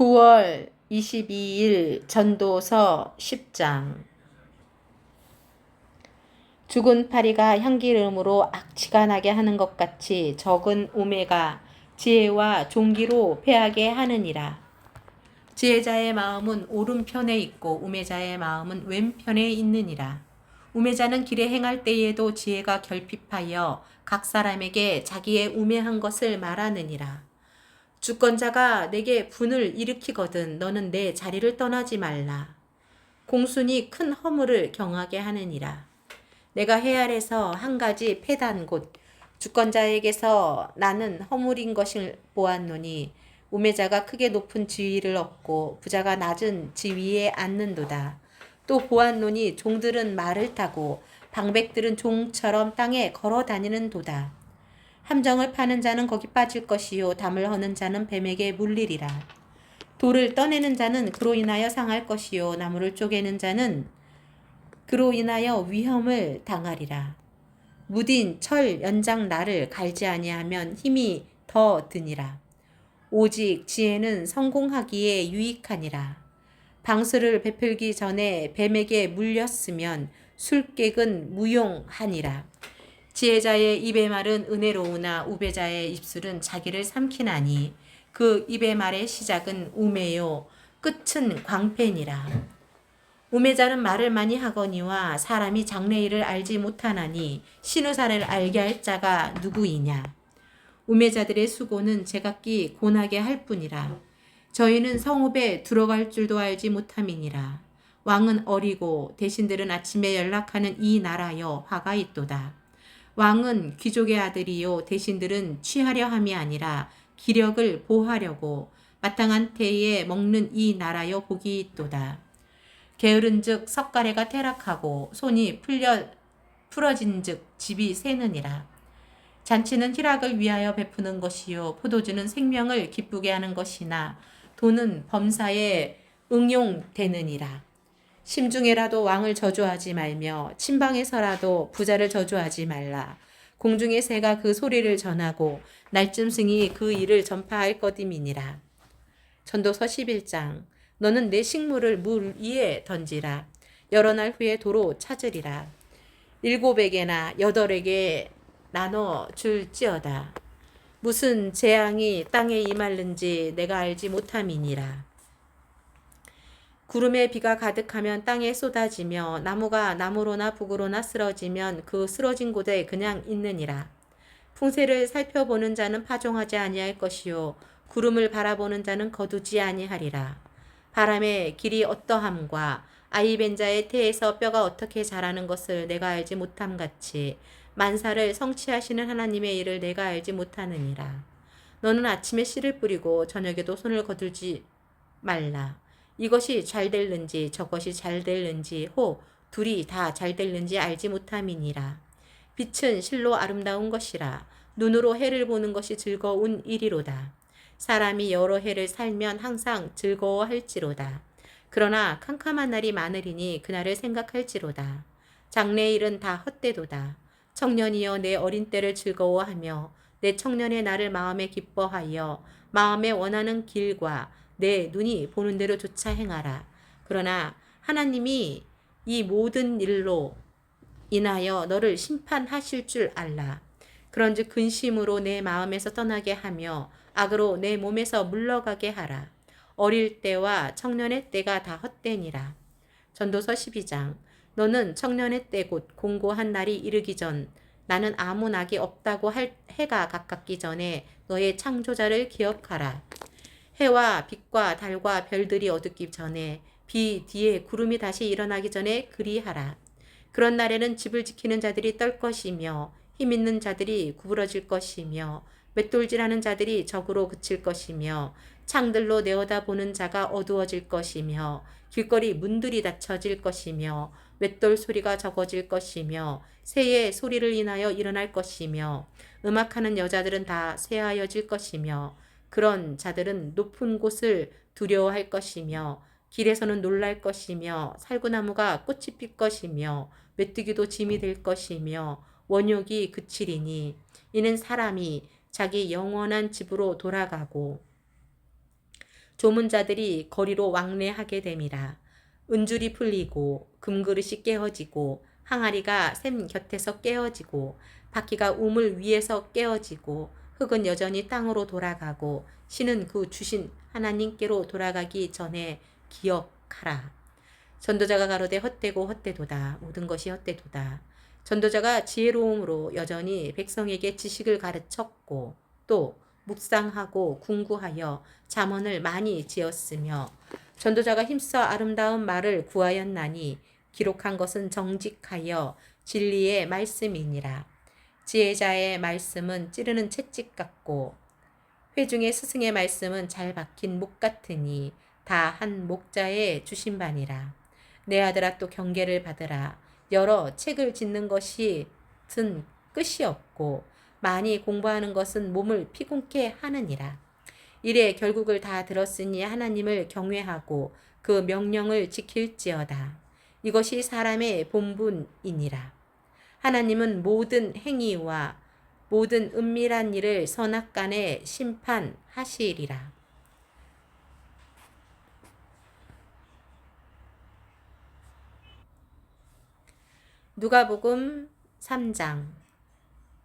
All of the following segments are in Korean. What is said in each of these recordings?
9월 22일 전도서 10장 죽은 파리가 향기름으로 악취가 나게 하는 것 같이 적은 우매가 지혜와 종기로 패하게 하느니라. 지혜자의 마음은 오른편에 있고 우매자의 마음은 왼편에 있느니라. 우매자는 길에 행할 때에도 지혜가 결핍하여 각 사람에게 자기의 우매한 것을 말하느니라. 주권자가 내게 분을 일으키거든 너는 내 자리를 떠나지 말라. 공순이 큰 허물을 경하게 하느니라. 내가 해알에서 한 가지 패단 곳 주권자에게서 나는 허물인 것을 보았노니 우매자가 크게 높은 지위를 얻고 부자가 낮은 지위에 앉는도다. 또 보았노니 종들은 말을 타고 방백들은 종처럼 땅에 걸어 다니는 도다. 함정을 파는 자는 거기 빠질 것이요 담을 허는 자는 뱀에게 물리리라. 돌을 떠내는 자는 그로 인하여 상할 것이요 나무를 쪼개는 자는 그로 인하여 위험을 당하리라. 무딘 철 연장 날을 갈지 아니하면 힘이 더 드니라. 오직 지혜는 성공하기에 유익하니라. 방수를 베풀기 전에 뱀에게 물렸으면 술객은 무용하니라. 지혜자의 입의 말은 은혜로우나 우배자의 입술은 자기를 삼키나니 그 입의 말의 시작은 우매요 끝은 광패니라. 우매자는 말을 많이 하거니와 사람이 장래일을 알지 못하나니 신우사를 알게 할 자가 누구이냐. 우매자들의 수고는 제각기 고나게 할 뿐이라. 저희는 성읍에 들어갈 줄도 알지 못함이니라. 왕은 어리고 대신들은 아침에 연락하는 이 나라여 화가 있도다. 왕은 귀족의 아들이요 대신들은 취하려 함이 아니라 기력을 보하려고 마땅한 때에 먹는 이 나라여 복이 있도다. 게으른즉 석가래가 퇴락하고 손이 풀려 풀어진즉 집이 새느니라. 잔치는 희락을 위하여 베푸는 것이요 포도주는 생명을 기쁘게 하는 것이나 돈은 범사에 응용되느니라. 심중에라도 왕을 저주하지 말며 침방에서라도 부자를 저주하지 말라. 공중의 새가 그 소리를 전하고 날짐승이 그 일을 전파할 것임이니라. 전도서 11장 너는 내 식물을 물 위에 던지라. 여러 날 후에 도로 찾으리라. 일곱에게나 여덟에게 나눠 줄지어다. 무슨 재앙이 땅에 임할는지 내가 알지 못함이니라. 구름에 비가 가득하면 땅에 쏟아지며 나무가 나무로나 북으로나 쓰러지면 그 쓰러진 곳에 그냥 있느니라. 풍세를 살펴보는 자는 파종하지 아니할 것이요 구름을 바라보는 자는 거두지 아니하리라. 바람의 길이 어떠함과 아이벤자의 태에서 뼈가 어떻게 자라는 것을 내가 알지 못함 같이 만사를 성취하시는 하나님의 일을 내가 알지 못하느니라. 너는 아침에 씨를 뿌리고 저녁에도 손을 거들지 말라. 이것이 잘 될는지 저것이 잘 될는지 혹 둘이 다 잘 될는지 알지 못함이니라. 빛은 실로 아름다운 것이라. 눈으로 해를 보는 것이 즐거운 일이로다. 사람이 여러 해를 살면 항상 즐거워할지로다. 그러나 캄캄한 날이 많으리니 그날을 생각할지로다. 장래일은 다 헛되도다. 청년이여 내 어린 때를 즐거워하며 내 청년의 날을 마음에 기뻐하여 마음에 원하는 길과 내 눈이 보는 대로 조차 행하라. 그러나 하나님이 이 모든 일로 인하여 너를 심판하실 줄 알라. 그런즉 근심으로 내 마음에서 떠나게 하며 악으로 내 몸에서 물러가게 하라. 어릴 때와 청년의 때가 다 헛되니라. 전도서 12장 너는 청년의 때 곧 공고한 날이 이르기 전 나는 아무 낙이 없다고 할 해가 가깝기 전에 너의 창조자를 기억하라. 해와 빛과 달과 별들이 어둡기 전에 비 뒤에 구름이 다시 일어나기 전에 그리하라. 그런 날에는 집을 지키는 자들이 떨 것이며 힘 있는 자들이 구부러질 것이며 맷돌질하는 자들이 적으로 그칠 것이며 창들로 내어다보는 자가 어두워질 것이며 길거리 문들이 닫혀질 것이며 맷돌 소리가 적어질 것이며 새의 소리를 인하여 일어날 것이며 음악하는 여자들은 다 쇠하여질 것이며 그런 자들은 높은 곳을 두려워할 것이며 길에서는 놀랄 것이며 살구나무가 꽃이 필 것이며 메뚜기도 짐이 될 것이며 원욕이 그치리니 이는 사람이 자기 영원한 집으로 돌아가고 조문자들이 거리로 왕래하게 됨이라. 은줄이 풀리고 금그릇이 깨어지고 항아리가 샘 곁에서 깨어지고 바퀴가 우물 위에서 깨어지고 흙은 여전히 땅으로 돌아가고 신은 그 주신 하나님께로 돌아가기 전에 기억하라. 전도자가 가로되 헛되고 헛되도다. 모든 것이 헛되도다. 전도자가 지혜로움으로 여전히 백성에게 지식을 가르쳤고 또 묵상하고 궁구하여 잠언을 많이 지었으며 전도자가 힘써 아름다운 말을 구하였나니 기록한 것은 정직하여 진리의 말씀이니라. 지혜자의 말씀은 찌르는 채찍 같고 회중의 스승의 말씀은 잘 박힌 목 같으니 다 한 목자의 주신 바니라. 내 아들아 또 경계를 받으라. 여러 책을 짓는 것이 든 끝이 없고 많이 공부하는 것은 몸을 피곤케 하느니라. 이래 결국을 다 들었으니 하나님을 경외하고 그 명령을 지킬지어다. 이것이 사람의 본분이니라. 하나님은 모든 행위와 모든 은밀한 일을 선악간에 심판하시리라. 누가복음 3장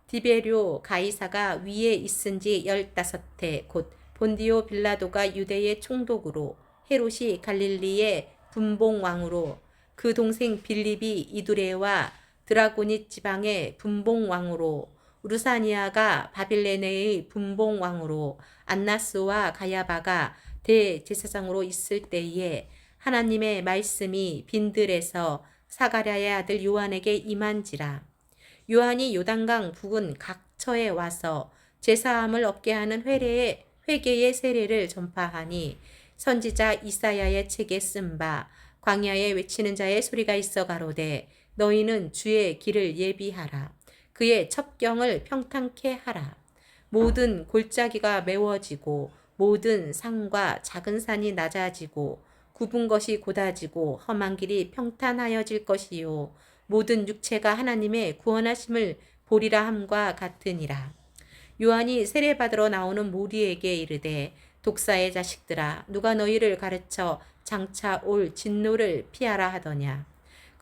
디베료 가이사가 위에 있은 지 열다섯 해곧 본디오 빌라도가 유대의 총독으로 헤롯이 갈릴리의 분봉왕으로 그 동생 빌립이 이두레와 드라고니 지방의 분봉왕으로 루사니아가 바빌레네의 분봉왕으로 안나스와 가야바가 대제사장으로 있을 때에 하나님의 말씀이 빈들에서 사가랴의 아들 요한에게 임한지라. 요한이 요단강 북은 각처에 와서 제사함을 얻게 하는 회례의 회개의 세례를 전파하니 선지자 이사야의 책에 쓴 바 광야에 외치는 자의 소리가 있어 가로되 너희는 주의 길을 예비하라 그의 첩경을 평탄케 하라 모든 골짜기가 메워지고 모든 산과 작은 산이 낮아지고 굽은 것이 곧아지고 험한 길이 평탄하여질 것이요 모든 육체가 하나님의 구원하심을 보리라 함과 같으니라. 요한이 세례받으러 나오는 모리에게 이르되 독사의 자식들아 누가 너희를 가르쳐 장차 올 진노를 피하라 하더냐.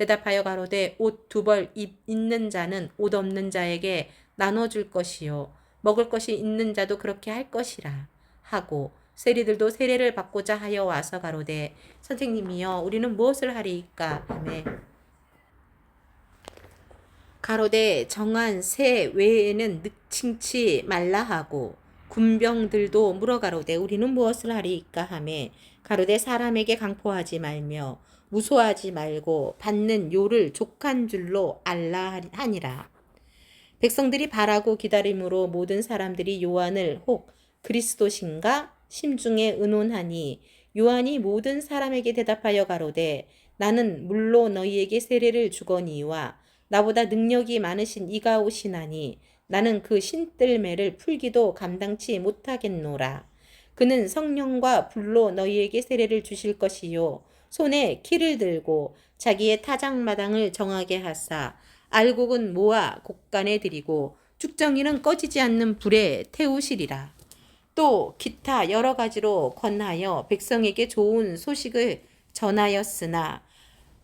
대답하여 가로되 옷 두 벌 있는 자는 옷 없는 자에게 나눠줄 것이요. 먹을 것이 있는 자도 그렇게 할 것이라. 하고 세리들도 세례를 받고자 하여 와서 가로되 선생님이여 우리는 무엇을 하리이까? 하매 가로되 정한 새 외에는 늑칭치 말라 하고 군병들도 물어 가로되 우리는 무엇을 하리이까? 하매 가로되 사람에게 강포하지 말며 무소하지 말고 받는 요를 족한 줄로 알라 하니라. 백성들이 바라고 기다림으로 모든 사람들이 요한을 혹 그리스도신가 심중에 의논하니 요한이 모든 사람에게 대답하여 가로되 나는 물로 너희에게 세례를 주거니와 나보다 능력이 많으신 이가 오시나니 나는 그 신뜰매를 풀기도 감당치 못하겠노라. 그는 성령과 불로 너희에게 세례를 주실 것이요. 손에 키를 들고 자기의 타작마당을 정하게 하사 알곡은 모아 곡간에 들이고 죽정이는 꺼지지 않는 불에 태우시리라. 또 기타 여러 가지로 권하여 백성에게 좋은 소식을 전하였으나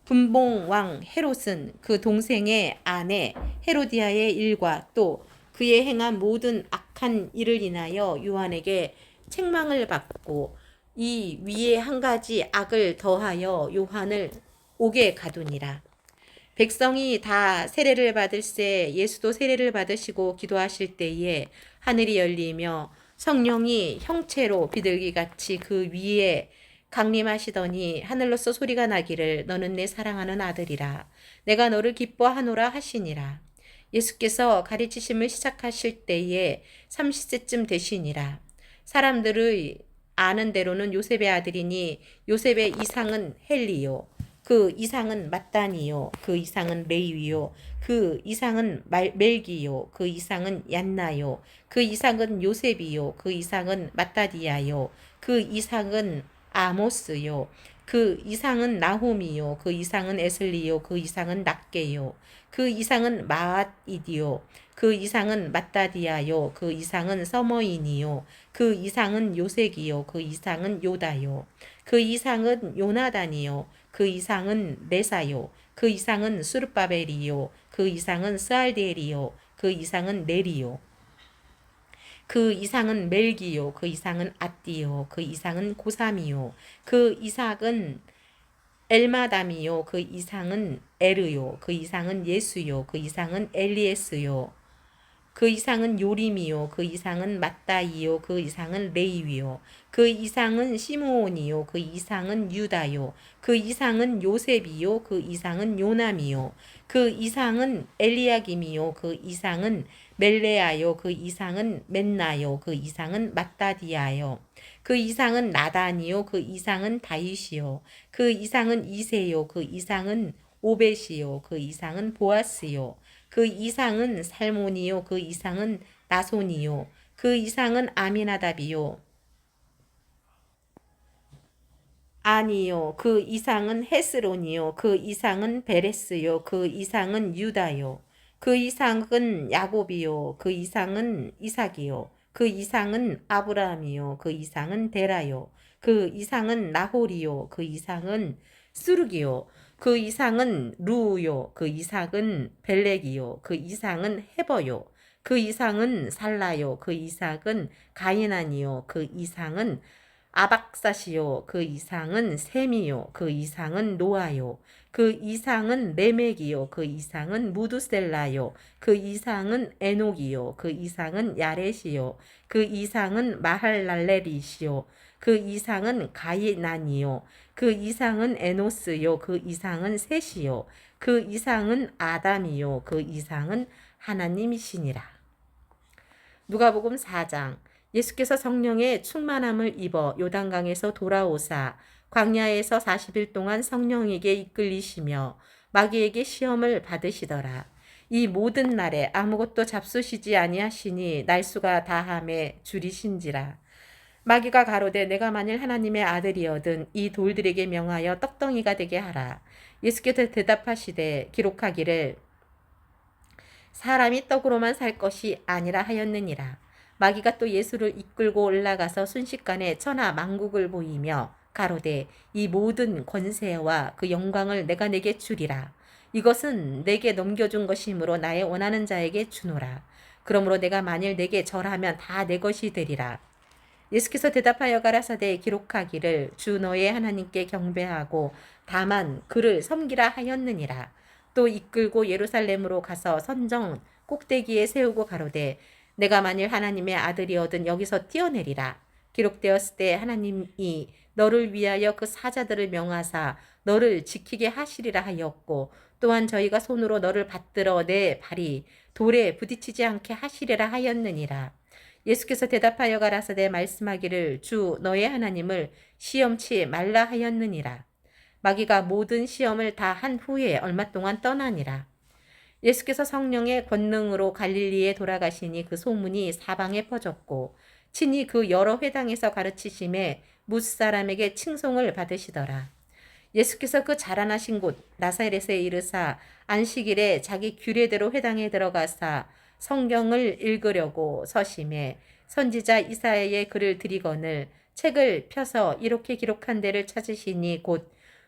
분봉 왕 헤롯은 그 동생의 아내 헤로디아의 일과 또 그의 행한 모든 악한 일을 인하여 요한에게 책망을 받고 이 위에 한 가지 악을 더하여 요한을 옥에 가두니라. 백성이 다 세례를 받을새 예수도 세례를 받으시고 기도하실 때에 하늘이 열리며 성령이 형체로 비둘기 같이 그 위에 강림하시더니 하늘로서 소리가 나기를 너는 내 사랑하는 아들이라. 내가 너를 기뻐하노라 하시니라. 예수께서 가르치심을 시작하실 때에 30세쯤 되시니라. 사람들의 아는 대로는 요셉의 아들이니 요셉의 이상은 헬리요 그 이상은 마단이요. 그 이상은 레위요. 그 이상은 말, 멜기요. 그 이상은 얀나요. 그 이상은 요셉이요. 그 이상은 마따디아요. 그 이상은 아모스요. 그 이상은 나홈이요. 그 이상은 에슬리요. 그 이상은 낫게요. 그 이상은 마앗이디요. 그 이상은 마따디아요. 그 이상은 서머인이요. 그 이상은 요색이요. 그 이상은 요다요. 그 이상은 요나단이요. 그 이상은 레사요. 그 이상은 수르바벨이요. 그 이상은 스알디엘이요. 그 이상은 네리요. 그 이상은 멜기요. 그 이상은 아띠요. 그 이상은 고삼이요. 그 이삭은 엘마담이요. 그 이상은 에르요. 그 이상은 예수요. 그 이상은 엘리에스요. 그 이상은 요림이요. 그 이상은 맞다이요. 그 이상은 레이위요. 그 이상은 시므온이요. 그 이상은 유다요. 그 이상은 요셉이요. 그 이상은 요남이요. 그 이상은 엘리야김이요. 그 이상은 멜레아요. 그 이상은 맨나요. 그 이상은 마따디아요. 그 이상은 나단이요. 그 이상은 다윗이요. 그 이상은 이세요. 그 이상은 오벳이요. 그 이상은 보아스요. 그 이상은 살몬이요. 그 이상은 나손이요. 그 이상은 아미나답이요. 아니요. 그 이상은 헤스론이요. 그 이상은 베레스요. 그 이상은 유다요. 그 이상은 야곱이요. 그 이상은 이삭이요. 그 이상은 아브라함이요. 그 이상은 데라요. 그 이상은 나홀이요. 그 이상은 수르기요. 그 이상은 루요. 그 이상은 벨렉이요. 그 이상은 헤버요. 그 이상은 살라요. 그 이상은 가이난이요. 그 이상은 아박사시요. 그 이상은 셈이요. 그 이상은 노아요. 그 이상은 레멕이요. 그 이상은 무두셀라요. 그 이상은 에녹이요. 그 이상은 야렛이요. 그 이상은 마할랄레리시요. 그 이상은 가이난이요. 그 이상은 에노스요. 그 이상은 셋이요. 그 이상은 아담이요. 그 이상은 하나님이시니라. 누가복음 4장 예수께서 성령의 충만함을 입어 요단강에서 돌아오사 광야에서 40일 동안 성령에게 이끌리시며 마귀에게 시험을 받으시더라. 이 모든 날에 아무것도 잡수시지 아니하시니 날수가 다함에 줄이신지라. 마귀가 가로되 내가 만일 하나님의 아들이어든 이 돌들에게 명하여 떡덩이가 되게 하라. 예수께서 대답하시되 기록하기를 사람이 떡으로만 살 것이 아니라 하였느니라. 마귀가 또 예수를 이끌고 올라가서 순식간에 천하 만국을 보이며 가로되 이 모든 권세와 그 영광을 내가 내게 주리라. 이것은 내게 넘겨준 것이므로 나의 원하는 자에게 주노라. 그러므로 내가 만일 내게 절하면 다 내 것이 되리라. 예수께서 대답하여 가라사대 기록하기를 주 너의 하나님께 경배하고 다만 그를 섬기라 하였느니라. 또 이끌고 예루살렘으로 가서 선정 꼭대기에 세우고 가로되 내가 만일 하나님의 아들이어든 여기서 뛰어내리라. 기록되었을 때 하나님이 너를 위하여 그 사자들을 명하사 너를 지키게 하시리라 하였고 또한 저희가 손으로 너를 받들어 내 발이 돌에 부딪히지 않게 하시리라 하였느니라. 예수께서 대답하여 가라사대 말씀하기를 주 너의 하나님을 시험치 말라 하였느니라. 마귀가 모든 시험을 다 한 후에 얼마 동안 떠나니라. 예수께서 성령의 권능으로 갈릴리에 돌아가시니 그 소문이 사방에 퍼졌고 친히 그 여러 회당에서 가르치심에 무사람에게 칭송을 받으시더라. 예수께서 그 자라나신 곳 나사렛에 이르사 안식일에 자기 규례대로 회당에 들어가사 성경을 읽으려고 서심해 선지자 이사야의 글을 드리거늘 책을 펴서 이렇게 기록한 데를 찾으시니 곧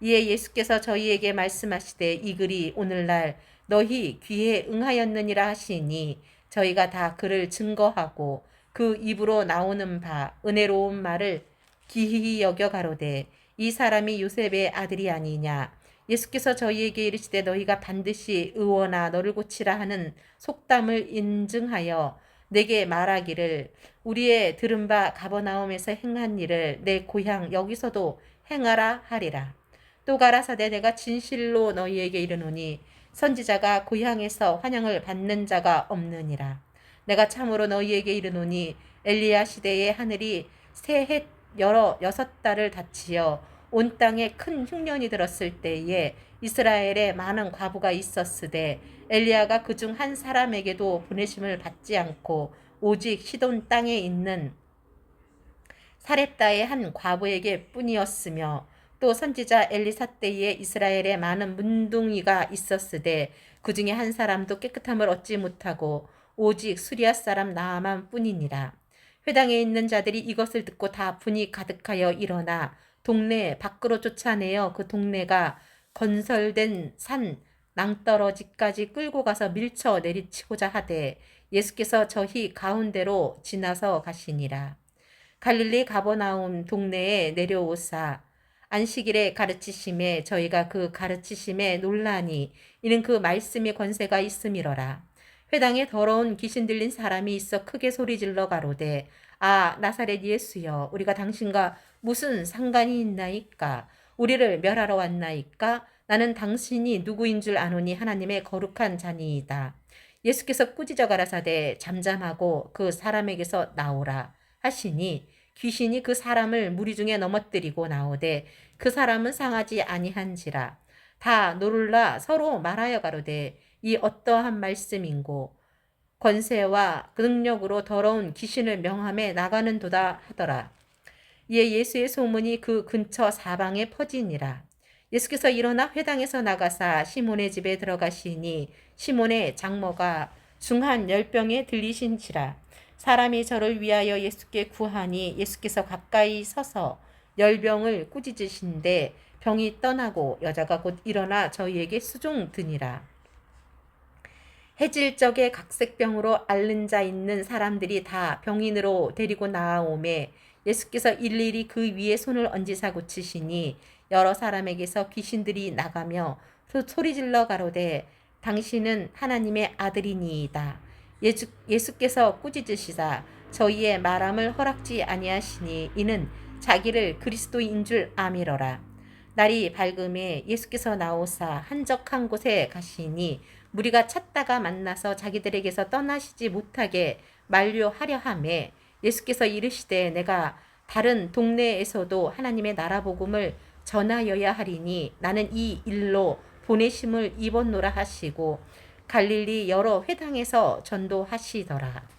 이에 예수께서 저희에게 말씀하시되 이 글이 오늘날 너희 귀에 응하였느니라 하시니 저희가 다 그를 증거하고 그 입으로 나오는 바 은혜로운 말을 기히 여겨 가로되 이 사람이 요셉의 아들이 아니냐 예수께서 저희에게 이르시되 너희가 반드시 의원아 너를 고치라 하는 속담을 인증하여 내게 말하기를 우리의 들은 바 가버나움에서 행한 일을 내 고향 여기서도 행하라 하리라. 또 가라사대 내가 진실로 너희에게 이르노니 선지자가 고향에서 환영을 받는 자가 없느니라. 내가 참으로 너희에게 이르노니 엘리야 시대에 하늘이 새해 여러 여섯 달을 닫히어 온 땅에 큰 흉년이 들었을 때에 이스라엘에 많은 과부가 있었으되 엘리야가 그 중 한 사람에게도 보내심을 받지 않고 오직 시돈 땅에 있는 사렙다의 한 과부에게 뿐이었으며 또 선지자 엘리사 때에 이스라엘에 많은 문둥이가 있었으되 그 중에 한 사람도 깨끗함을 얻지 못하고 오직 수리아 사람 나아만 뿐이니라. 회당에 있는 자들이 이것을 듣고 다 분이 가득하여 일어나 동네 밖으로 쫓아내어 그 동네가 건설된 산 낭떠러지까지 끌고 가서 밀쳐 내리치고자 하되 예수께서 저희 가운데로 지나서 가시니라. 갈릴리 가버나움 동네에 내려오사 안식일에 가르치심에 저희가 그 가르치심에 논란이 이는 그 말씀의 권세가 있음이러라. 회당에 더러운 귀신 들린 사람이 있어 크게 소리질러 가로되 아 나사렛 예수여 우리가 당신과 무슨 상관이 있나이까 우리를 멸하러 왔나이까 나는 당신이 누구인 줄 아노니 하나님의 거룩한 자니이다. 예수께서 꾸짖어 가라사대 잠잠하고 그 사람에게서 나오라 하시니 귀신이 그 사람을 무리 중에 넘어뜨리고 나오되 그 사람은 상하지 아니한지라 다 노를라 서로 말하여 가로되 이 어떠한 말씀인고 권세와 그 능력으로 더러운 귀신을 명함에 나가는 도다 하더라. 이에 예수의 소문이 그 근처 사방에 퍼지니라. 예수께서 일어나 회당에서 나가사 시몬의 집에 들어가시니 시몬의 장모가 중한 열병에 들리신지라. 사람이 저를 위하여 예수께 구하니 예수께서 가까이 서서 열병을 꾸짖으신데 병이 떠나고 여자가 곧 일어나 저희에게 수종 드니라. 해질 적에 각색병으로 앓는 자 있는 사람들이 다 병인으로 데리고 나아오매 예수께서 일일이 그 위에 손을 얹으사 고치시니 여러 사람에게서 귀신들이 나가며 소리질러 가로되 당신은 하나님의 아들이니이다. 예수, 예수께서 꾸짖으시사 저희의 말함을 허락지 아니하시니 이는 자기를 그리스도인 줄 아미러라. 날이 밝음에 예수께서 나오사 한적한 곳에 가시니 무리가 찾다가 만나서 자기들에게서 떠나시지 못하게 만류하려 함에 예수께서 이르시되 내가 다른 동네에서도 하나님의 나라 복음을 전하여야 하리니 나는 이 일로 보내심을 입었노라 하시고 갈릴리 여러 회당에서 전도하시더라.